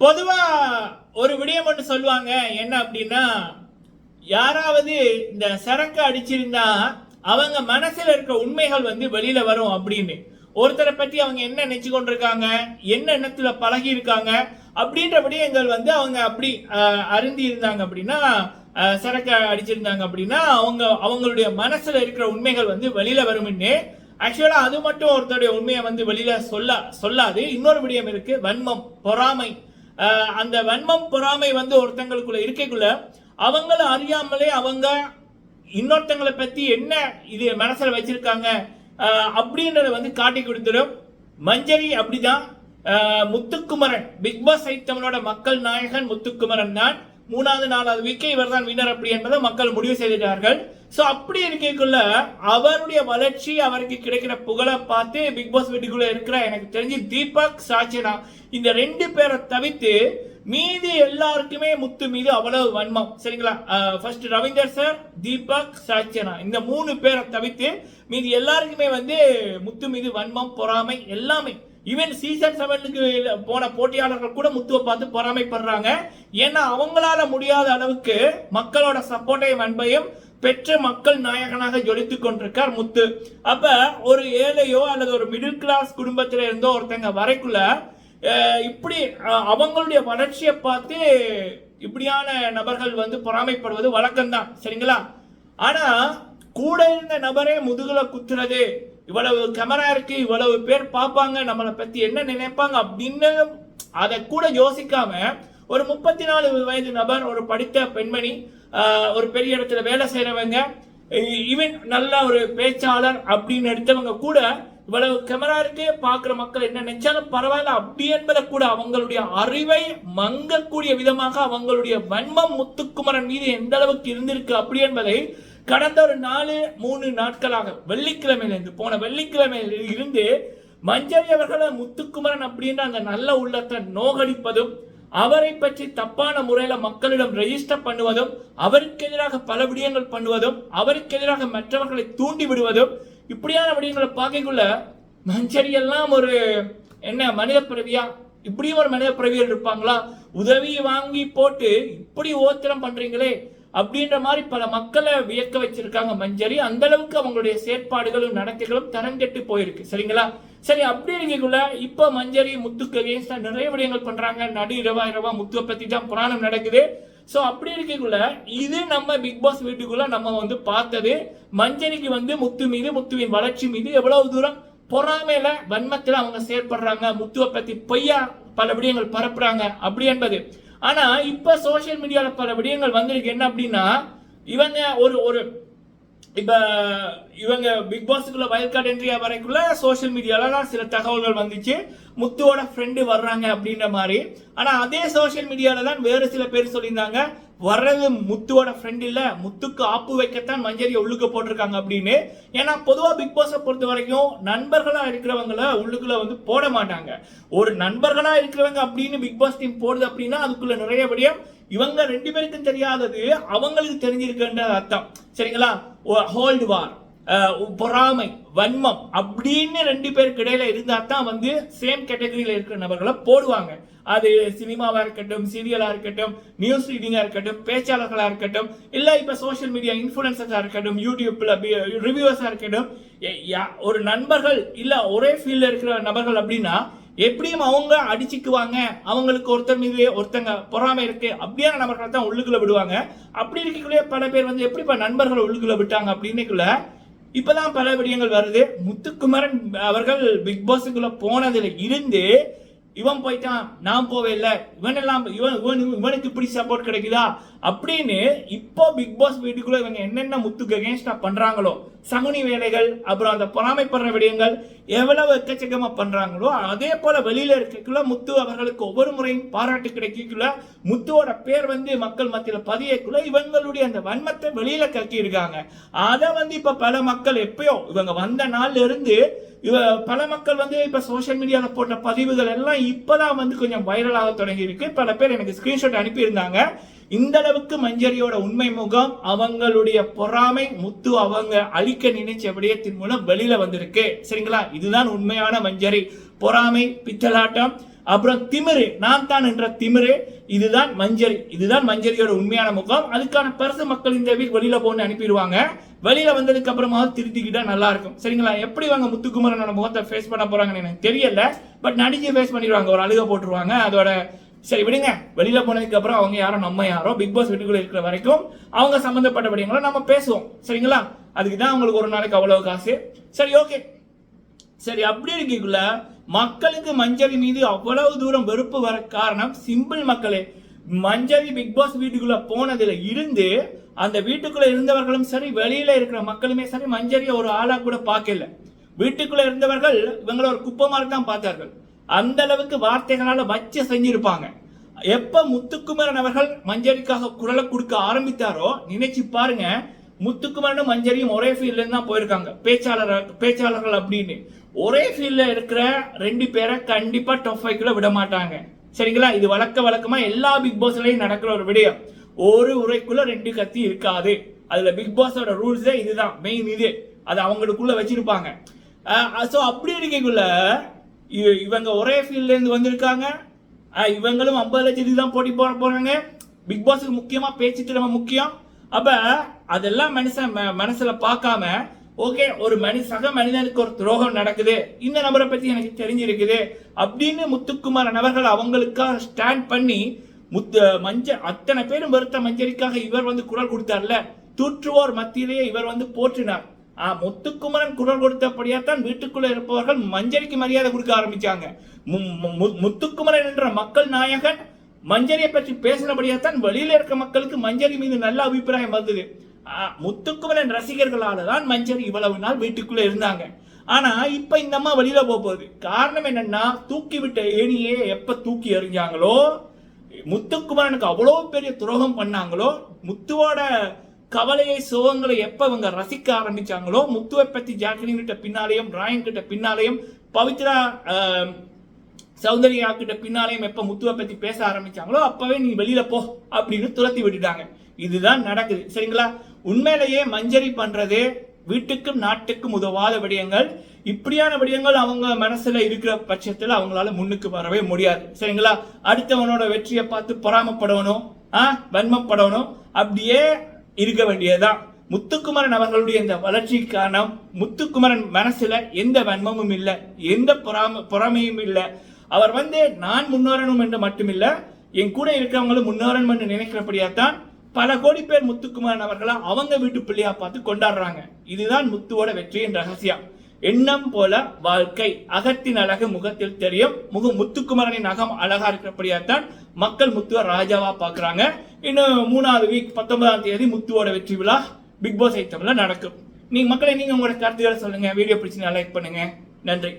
பொதுவா ஒரு விடயம் ஒன்று சொல்லுவாங்க. என்ன அப்படின்னா யாராவது இந்த சரக்கு அடிச்சிருந்தா அவங்க மனசுல இருக்க உண்மைகள் வந்து வெளியில வரும் அப்படின்னு. ஒருத்தரை பத்தி அவங்க என்ன நினைச்சு கொண்டிருக்காங்க என்ன எண்ணத்துல பழகி இருக்காங்க அப்படின்ற விடயங்கள் வந்து அவங்க அப்படி அருந்தி இருந்தாங்க அப்படின்னா அஹ், சரக்கு அடிச்சிருந்தாங்க அப்படின்னா அவங்க அவங்களுடைய மனசுல இருக்கிற உண்மைகள் வந்து வெளியில வரும்னு. ஆக்சுவலா அது மட்டும் ஒருத்தருடைய உண்மையை வந்து வெளியில சொல்ல சொல்லாது. இன்னொரு விடயம் இருக்கு வன்மம் பொறாமை. அந்த வன்மம் பொறாமை வந்து ஒருத்தங்களுக்குள்ள இருக்கைக்குள்ள அவங்கள அறியாமலே அவங்க இன்னொருத்தங்களை பத்தி என்ன இது மனசுல வச்சிருக்காங்க அப்படின்றத வந்து காட்டி கொடுத்துடும். மஞ்சரி அப்படிதான். முத்துக்குமரன் பிக் பாஸ் ஐட்டமனோட மக்கள் நாயகன் முத்துக்குமரன் தான். மூணாவது நாலாவது வீக்கே இவர் தான் வின்னர் அப்படி என்பதை மக்கள் முடிவு செய்திட்டார்கள். ஸோ அப்படி இருக்கக்குள்ள அவருடைய வளர்ச்சி அவருக்கு கிடைக்கிற புகழை பார்த்து பிக் பாஸ் வீட்டுக்குள்ள இருக்கிற எனக்கு தெரிஞ்சு தீபக் சாச்சனா இந்த ரெண்டு பேரை தவிர்த்து மீதி எல்லாருக்குமே முத்து மீது அவ்வளவு வன்மம். சரிங்களா? First Ravinder sir Deepak Sachana. இந்த மூணு பேரை தவிர்த்து மீதி எல்லாருக்குமே வந்து முத்து மீது வன்மம் பொறாமை எல்லாமே. ஈவன் சீசன் செவனுக்கு போன போட்டியாளர்கள் கூட முத்துவை பார்த்து பொறாமைப்படுறாங்க. ஏன்னா அவங்களால முடியாத அளவுக்கு மக்களோட சப்போர்ட்டையும் அன்பையும் பெற்ற மக்கள் நாயகனாக ஜொலித்துக் கொண்டிருக்கார் முத்து. அப்ப ஒரு ஏழையோ அல்லது ஒரு மிடில் கிளாஸ் குடும்பத்தில இருந்தோ ஒருத்தங்க வரைக்குள்ள இப்படி அவங்களுடைய வளர்ச்சியை பார்த்து இப்படியான நபர்கள் வந்து பொறாமைப்படுவது வழக்கம்தான். சரிங்களா? ஆனா கூட இருந்த நபரே முதுகுல குத்துறது இவ்வளவு கேமரா இருக்கு இவ்வளவு பேர் பார்ப்பாங்க நம்மளை பத்தி என்ன நினைப்பாங்க அப்படின்னு அதை கூட யோசிக்காம ஒரு முப்பத்தி நாலு வயது நபர் ஒரு படித்த பெண்மணி ஆஹ், ஒரு பெரிய இடத்துல வேலை செய்யறவங்க ஈவன் நல்ல ஒரு பேச்சாளர் அப்படின்னு எடுத்தவங்க கூட இவ்வளவு கேமரா இருக்கு பார்க்குற மக்கள் என்ன நினைச்சாலும் பரவாயில்ல. அப்படி என்பதை கூட அவங்களுடைய அறிவை மங்கக்கூடிய விதமாக அவங்களுடைய வன்மம் முத்துக்குமரன் மீது எந்த அளவுக்கு இருந்திருக்கு அப்படி என்பதை கடந்த ஒரு நாலு மூணு நாட்களாக வெள்ளிக்கிழமையிலிருந்து போன வெள்ளிக்கிழமையில இருந்து மஞ்சரி அவர்களை முத்துக்குமரன் அப்படின்ற அந்த நல்ல உள்ளத்தை நோகடிப்பதும் அவரை பற்றி தப்பான முறையில் மக்களிடம் ரெஜிஸ்டர் பண்ணுவதும் அவருக்கு எதிராக பல விடயங்கள் பண்ணுவதும் அவருக்கு எதிராக மற்றவர்களை தூண்டி விடுவதும் இப்படியான விடயங்களை பார்க்கக்குள்ள மஞ்சரி எல்லாம் ஒரு என்ன மனித பிறவியா? இப்படியும் ஒரு மனித பிறவியல் இருப்பாங்களா? உதவி வாங்கி போட்டு இப்படி ஓத்திரம் பண்றீங்களே? அப்படின்ற மாதிரி பல மக்களை வியக்க வச்சிருக்காங்க மஞ்சரி. அந்த அளவுக்கு அவங்களுடைய செயற்பாடுகளும் நடத்தைகளும் தரங்கெட்டு போயிருக்கு. சரிங்களா? சரி அப்படி இருக்கக்குள்ள இப்ப மஞ்சரி முத்துக்கு against நிறைய விடயங்கள் பண்றாங்க. நடு இரவா இரவா முத்துவை பத்தி தான் புராணம் நடக்குது. ஸோ அப்படி இருக்கக்குள்ள இது நம்ம பிக் பாஸ் வீட்டுக்குள்ள நம்ம வந்து பார்த்தது மஞ்சரிக்கு வந்து முத்து மீது முத்துவின் வளர்ச்சி மீது எவ்வளவு தூரம் பொறாமையில வன்மத்தில் அவங்க செயற்படுறாங்க. முத்துவை பத்தி பொய்யா பல விடயங்கள் பரப்புறாங்க. அப்படி என்பது ஆனா இப்ப சோஷியல் மீடியால பல விடயங்கள் வந்திருக்கு. என்ன அப்படின்னா இவங்க ஒரு ஒரு இப்ப இவங்க பிக் பாஸுக்குள்ள வயல் கார்டு என்ட்ரியா வரைக்குள்ள சோஷியல் மீடியாலலாம் சில தகவல்கள் வந்துச்சு. முத்துவோட ஃப்ரெண்டு வர்றாங்க அப்படின்ற மாதிரி. ஆனா அதே சோஷியல் மீடியால தான் வேறு சில பேர் சொல்லியிருந்தாங்க. வர்றது முத்துவோட ஃப்ரெண்ட் இல்ல முத்துக்கு ஆப்பு வைக்கத்தான் மஞ்சரியை உள்ளுக்க போட்டிருக்காங்க அப்படின்னு. ஏன்னா பொதுவா பிக் பாஸை பொறுத்த வரைக்கும் நண்பர்களா இருக்கிறவங்கள உள்ளுக்குள்ள வந்து போட மாட்டாங்க. ஒரு நண்பர்களா இருக்கிறவங்க அப்படின்னு பிக் பாஸ் டீம் போடுது அப்படின்னா அதுக்குள்ள நிறைய விடயம். இவங்க ரெண்டு பேருக்கும் தெரியாதது அவங்களுக்கு தெரிஞ்சிருக்குன்ற அர்த்தம். சரிங்களா? ஹோல்டு வார் பொறாமை வன்மம் அப்படின்னு ரெண்டு பேருக்கு இடையில இருந்தா தான் வந்து சேம் கேட்டகரியில இருக்கிற நபர்களை போடுவாங்க. அது சினிமாவாக இருக்கட்டும் சீரியலாக இருக்கட்டும் நியூஸ் ரீடிங்காக இருக்கட்டும் பேச்சாளர்களாக இருக்கட்டும் இல்லை இப்போ சோஷியல் மீடியா இன்ஃபுளுசர்ஸா இருக்கட்டும் யூடியூப்பில் ரிவ்யூவர்ஸாக இருக்கட்டும் யா- ஒரு நண்பர்கள் இல்லை ஒரே ஃபீல்டில் இருக்கிற நபர்கள் அப்படின்னா எப்படியும் அவங்க அடிச்சுக்குவாங்க. அவங்களுக்கு ஒருத்தர் மீது ஒருத்தங்க பொறாமை இருக்கு. அப்படியான நபர்களை தான் உள்ளுக்குள்ள விடுவாங்க. அப்படி இருக்கக்குள்ளே பல பேர் வந்து எப்படி இப்போ நண்பர்களை உள்ளுக்குள்ள விட்டாங்க அப்படின்னுக்குள்ள இப்பதான் பல விடயங்கள் வருது. முத்துக்குமரன் அவர்கள் பிக் பாஸுக்குள்ள போனதுல இருந்து இவன் போயிட்டான் நான் போவே இல்லை. இவன் எல்லாம் இவன் இவன் இவனுக்கு இப்படி சப்போர்ட் கிடைக்குதா? அப்படின்னு இப்போ பிக் பாஸ் வீட்டுக்குள்ள இவங்க என்னென்ன முத்துக்கு அகேன்ஸ்டா பண்றாங்களோ சகுனி வேலைகள் அப்புறம் அந்த பொறாமைப்படுற விடயங்கள் எவ்வளவு எக்கச்சக்கமா பண்றாங்களோ அதே போல வெளியில இருக்கக்குள்ள முத்து அவர்களுக்கு ஒவ்வொரு முறையும் பாராட்டு கிடைக்கக்குள்ள முத்துவோட பேர் வந்து மக்கள் மத்தியில பதியக்குள்ள இவங்களுடைய அந்த வன்மத்தை வெளியில கக்கி இருக்காங்க அதை வந்து இப்ப பல மக்கள் எப்பயோ இவங்க வந்த நாள்ல இருந்து இவ பல மக்கள் வந்து இப்ப சோஷியல் மீடியாவில் போட்ட பதிவுகள் எல்லாம் இப்பதான் வந்து கொஞ்சம் வைரலாக தொடங்கி இருக்கு பல பேர் எனக்கு ஸ்கிரீன்ஷாட் அனுப்பியிருந்தாங்க. இந்த அளவுக்கு மஞ்சரியோட உண்மை முகம் அவங்களுடைய பொறாமை முத்து அவங்க அழிக்க நினைச்ச விடயத்தின் மூலம் வெளியில வந்திருக்கு. சரிங்களா? இதுதான் உண்மையான மஞ்சரி. பொறாமை பித்தலாட்டம். அப்புறம் திமிரு. நான் தான் என்ற திமிரு. இதுதான் மஞ்சரி. இதுதான் மஞ்சரியோட உண்மையான முகம். அதுக்கான பரிசு மக்கள் இந்த வீட்டு வெளியில போன்னு அனுப்பிடுவாங்க. வெளியில வந்ததுக்கு அப்புறமா திருத்திக்கிட்டா நல்லா இருக்கும். சரிங்களா? எப்படி வாங்க முத்துக்குமரனோட முகத்தை ஃபேஸ் பண்ண போறாங்கன்னு எனக்கு தெரியல. பட் நடிச்சு ஃபேஸ் பண்ணிடுவாங்க. ஒரு அழுக போட்டுருவாங்க. அதோட சரி விடுங்க. வெளியில போனதுக்கு அப்புறம் அவங்க யாரோ நம்ம யாரோ பிக் பாஸ் வீட்டுக்குள்ள இருக்கிற வரைக்கும் அவங்க சம்மந்தப்பட்ட விடயங்களை நம்ம பேசுவோம். சரிங்களா? அதுக்கு தான் அவங்களுக்கு ஒரு நாளைக்கு அவ்வளவு காசு. சரி ஓகே சரி அப்படி இருக்கக்குள்ள மக்களுக்கு மஞ்சரி மீது அவ்வளவு தூரம் வெறுப்பு வர காரணம் சிம்பிள் மக்களே. மஞ்சரி பிக் பாஸ் வீட்டுக்குள்ள போனதுல இருந்து அந்த வீட்டுக்குள்ள இருந்தவர்களும் சரி வெளியில இருக்கிற மக்களுமே சரி மஞ்சரியை ஒரு ஆளா கூட பார்க்கல. வீட்டுக்குள்ள இருந்தவர்கள் இவங்களை ஒரு குப்பை மாதிரி தான் பார்த்தார்கள். அந்த அளவுக்கு வார்த்தைகளால் வச்சு செஞ்சிருப்பாங்க. எப்ப முத்துக்குமரன் அவர்கள் மஞ்சரிக்காக குரலை கொடுக்க ஆரம்பித்தாரோ நினைச்சு பாருங்க முத்துக்குமரனும் மஞ்சரியும் ஒரே ஃபீல்ட்ல தான் போயிருக்காங்க. பேச்சாளர் பேச்சாளர்கள் அப்படின்னு. ஒரே ஃபீல்ட்ல இருக்கிற ரெண்டு பேரை கண்டிப்பா டொஃபைக்குள்ளே விட மாட்டாங்க. சரிங்களா? இது வழக்க வழக்கமா எல்லா பிக் பாஸ்லயும் நடக்கிற ஒரு விடயம். ஒரு உரைக்குள்ள ரெண்டு கத்தி இருக்காது. அதுல பிக் பாஸோட ரூல்ஸே இதுதான் மெயின் இது. அது அவங்களுக்குள்ள வச்சிருப்பாங்க. ஸோ அப்படி இருக்கக்குள்ள இவங்க ஒரே ஃபீல்ட்ல இருந்து வந்திருக்காங்க. இவங்களும் ஐம்பது லட்சத்துக்கு தான் போட்டி போட போறாங்க. பிக் பாஸுக்கு முக்கியமா பேச்சு திறமை முக்கியம். அப்ப அதெல்லாம் மனுஷன் ம- மனசுல பார்க்காம ஓகே ஒரு மனி சக மனிதனுக்கு ஒரு துரோகம் நடக்குது. இந்த நபரை பத்தி எனக்கு தெரிஞ்சிருக்குது. அப்படின்னு முத்துக்குமாரன் அவர்கள் அவங்களுக்காக ஸ்டாண்ட் பண்ணி முத்து மஞ்ச அத்தனை பேரும் வருத்த மஞ்சரிக்காக இவர் வந்து குரல் கொடுத்தார்ல? தூற்றுவோர் மத்தியிலேயே இவர் வந்து போற்றினார். ஆ, முத்துக்குமரன் குரல் கொடுத்தபடியா தான் வீட்டுக்குள்ள இருப்பவர்கள் மஞ்சரிக்கு மரியாதை கொடுக்க ஆரம்பிச்சாங்க. மு- முத்துக்குமரன் என்ற மக்கள் நாயகன் மஞ்சரியை பற்றி பேசினபடியா தான் வெளியில இருக்க மக்களுக்கு மஞ்சரி மீது நல்ல அபிப்பிராயம் வந்தது. ஆ, முத்துக்குமரன் ரசிகர்களால தான் மஞ்சரி இவ்வளவு நாள் வீட்டுக்குள்ள இருந்தாங்க. ஆனா இப்ப இந்த அம்மா வெளியில போக போகுது. காரணம் என்னன்னா தூக்கி விட்ட ஏணியே எப்ப தூக்கி எறிஞ்சாங்களோ முத்துக்குமரனுக்கு அவ்வளோ பெரிய துரோகம் பண்ணாங்களோ முத்துவோட கவலையை சோகங்களை எப்போ இவங்க ரசிக்க ஆரம்பிச்சாங்களோ முத்துவை பற்றி ஜாக்லின் கிட்ட பின்னாலேயும் ராயன் கிட்ட பின்னாலேயும் பவித்ரா சௌந்தர்யா கிட்ட பின்னாலேயும் எப்போ முத்துவை பற்றி பேச ஆரம்பிச்சாங்களோ அப்பவே நீ வெளியில போ அப்படின்னு துரத்தி விட்டுட்டாங்க. இதுதான் நடக்குது. சரிங்களா? உண்மையிலேயே மஞ்சரி பண்றது வீட்டுக்கும் நாட்டுக்கும் உதவாத விடயங்கள். இப்படியான விடயங்கள் அவங்க மனசுல இருக்கிற பட்சத்துல அவங்களால முன்னுக்கு வரவே முடியாது. சரிங்களா? அடுத்தவனோட வெற்றியை பார்த்து பொறாமப்படணும் ஆ வன்மப்படணும். அப்படியே இருக்க வேண்டியதுதான். முத்துக்குமரன் அவர்களுடைய இந்த வளர்ச்சிக்கான முத்துக்குமரன் மனசுல எந்த வன்மமும் இல்லை எந்த பொறாம பொறாமையும் இல்லை. அவர் வந்து நான் முன்னேறணும் என்று மட்டுமில்ல என் கூட இருக்கிறவங்களும் முன்னேறணும் என்று நினைக்கிறபடியாத்தான் பல கோடி பேர் முத்துக்குமரன் அவர்களை அவங்க வீட்டு பிள்ளையா பார்த்து கொண்டாடுறாங்க. இதுதான் முத்துவோட வெற்றியின் ரகசியம். எண்ணம் போல வாழ்க்கை. அகத்தின் அழகு முகத்தில் தெரியும். முக முத்துக்குமரனின் அகம் அழகா இருக்கிறபடியாத்தான் மக்கள் முத்துவ ராஜாவா பாக்குறாங்க இன்னும் மூணாவது வீக் பத்தொன்பதாம் தேதி முத்துவோட வெற்றி விழா பிக் பாஸ் ஐட்டம்ல நடக்கும். நீங்க மக்களை நீங்க உங்களோட கருத்துக்களை சொல்லுங்க. வீடியோ பிடிச்சி லைக் பண்ணுங்க. நன்றி.